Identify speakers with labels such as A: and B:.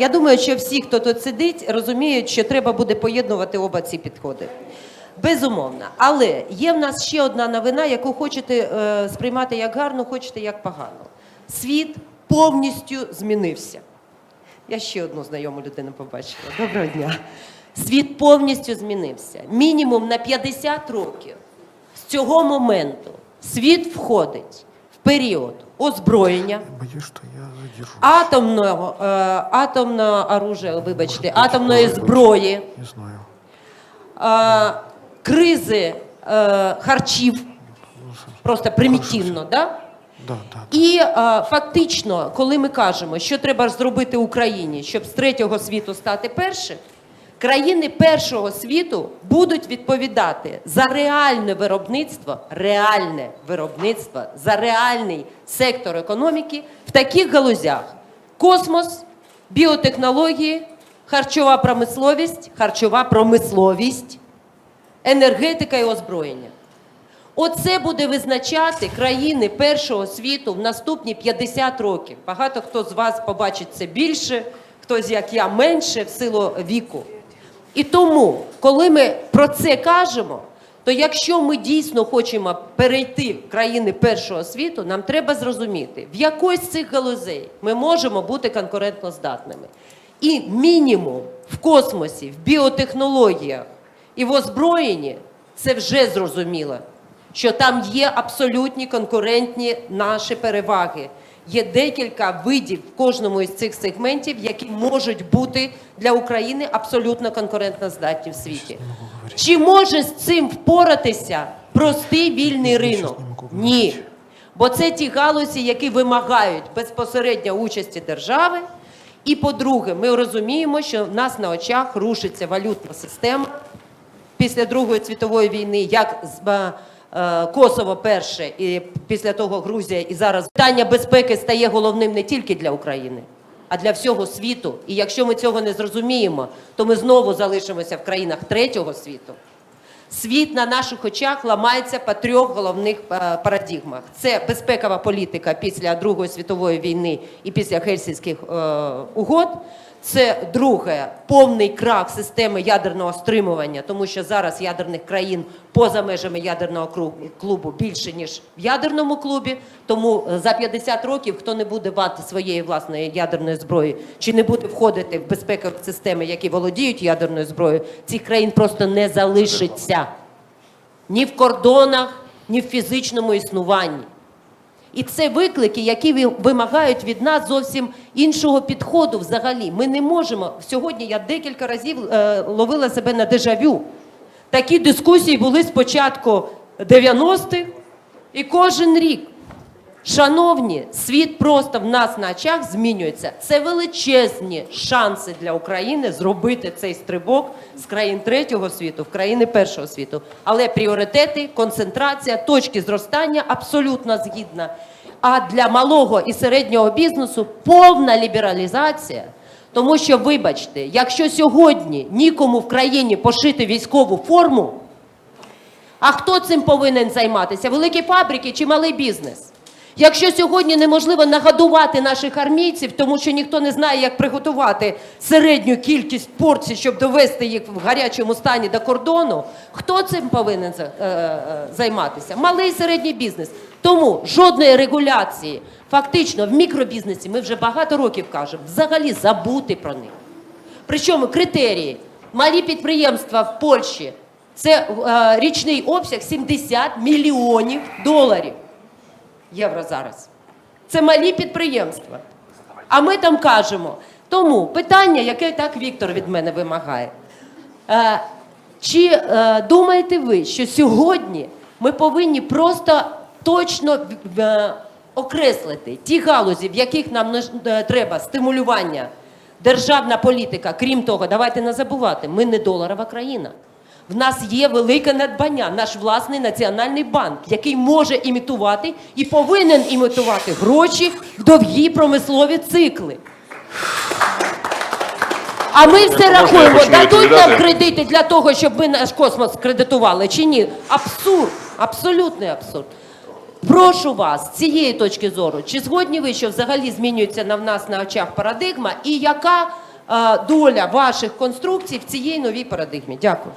A: Я думаю, що всі, хто тут сидить, розуміють, що треба буде поєднувати оба ці підходи. Безумовно. Але є в нас ще одна новина, яку хочете е, сприймати як гарну, хочете як погану. Світ повністю змінився. Я ще одну знайому людину побачила. Доброго дня. Світ повністю змінився. Мінімум на 50 років з цього моменту світ входить період озброєння, атомного, е, атомного оружия, вибачте, атомної зброї, е, кризи е, харчів, просто примітивно, да? І е, фактично, коли ми кажемо, що треба зробити Україні, щоб з третього світу стати першим, країни першого світу будуть відповідати за реальне виробництво, реальне виробництво, за реальний сектор економіки в таких галузях: космос, біотехнології, харчова промисловість, харчова промисловість, енергетика і озброєння. Оце буде визначати країни першого світу в наступні 50 років. Багато хто з вас побачить це більше, хтось, як я, менше в силу віку. І тому, коли ми про це кажемо, то якщо ми дійсно хочемо перейти в країни першого світу, нам треба зрозуміти, в якось з цих галузей ми можемо бути конкурентноздатними. І мінімум в космосі, в біотехнологіях і в озброєнні це вже зрозуміло, що там є абсолютні конкурентні наші переваги. Є декілька видів в кожному із цих сегментів, які можуть бути для України абсолютно конкурентноздатні в світі. Чи може з цим впоратися простий вільний ринок? Ні. Бо це ті галузі, які вимагають безпосередньо участі держави. І по-друге, ми розуміємо, що в нас на очах рушиться валютна система після Другої світової війни, як е, Косово перше, і після того Грузія, і зараз питання безпеки стає головним не тільки для України, а для всього світу. І якщо ми цього не зрозуміємо, то ми знову залишимося в країнах третього світу. Світ на наших очах ламається по трьох головних е, парадігмах: це безпекова політика після Другої світової війни і після Хельсінських е, угод. Це друге повний крах системи ядерного стримування, тому що зараз ядерних країн поза межами ядерного клубу більше ніж в ядерному клубі. Тому е, за 50 років хто не буде мати своєї власної ядерної зброї, чи не буде входити в безпекові системи, які володіють ядерною зброєю, цих країн просто не залишиться ні в кордонах, ні в фізичному існуванні. І це виклики, які вимагають від нас зовсім іншого підходу взагалі. Ми не можемо. Сьогодні я декілька разів е, ловила себе на дежавю. Такі дискусії були спочатку 90-х і кожен рік. Шановні, світ просто в нас на очах змінюється. Це величезні шанси для України зробити цей стрибок з країн третього світу в країни першого світу. Але пріоритети, концентрація, точки зростання абсолютно згідна. А для малого і середнього бізнесу повна лібералізація. Тому що, вибачте, якщо сьогодні нікому в країні пошити військову форму, а хто цим повинен займатися? Великі фабрики чи малий бізнес? Якщо сьогодні неможливо нагодувати наших армійців, тому що ніхто не знає, як приготувати середню кількість порцій, щоб довести їх в гарячому стані до кордону, хто цим повинен е, е, займатися? Малий і середній бізнес. Тому жодної регуляції. Фактично, в мікробізнесі ми вже багато років кажемо, взагалі забути про них. Причому критерії. Малі підприємства в Польщі це е, річний обсяг 70 мільйонів доларів євро зараз. Це малі підприємства. А ми там кажемо. Тому питання, яке так Віктор від мене вимагає. Е, чи е, думаєте ви, що сьогодні ми повинні просто точно е, окреслити ті галузі, в яких нам не треба стимулювання, державна політика? Крім того, давайте не забувати, ми не доларова країна. В нас є велике надбання, наш власний національний банк, який може імітувати і повинен імітувати гроші в довгі промислові цикли. А ми все рахуємо, дадуть нам кредити для того, щоб ми наш космос кредитували чи ні? Абсурд, абсолютний абсурд. Прошу вас з цієї точки зору, чи згодні ви, що взагалі змінюється на в нас на очах парадигма, і яка е, доля ваших конструкцій в цій новій парадигмі? Дякую.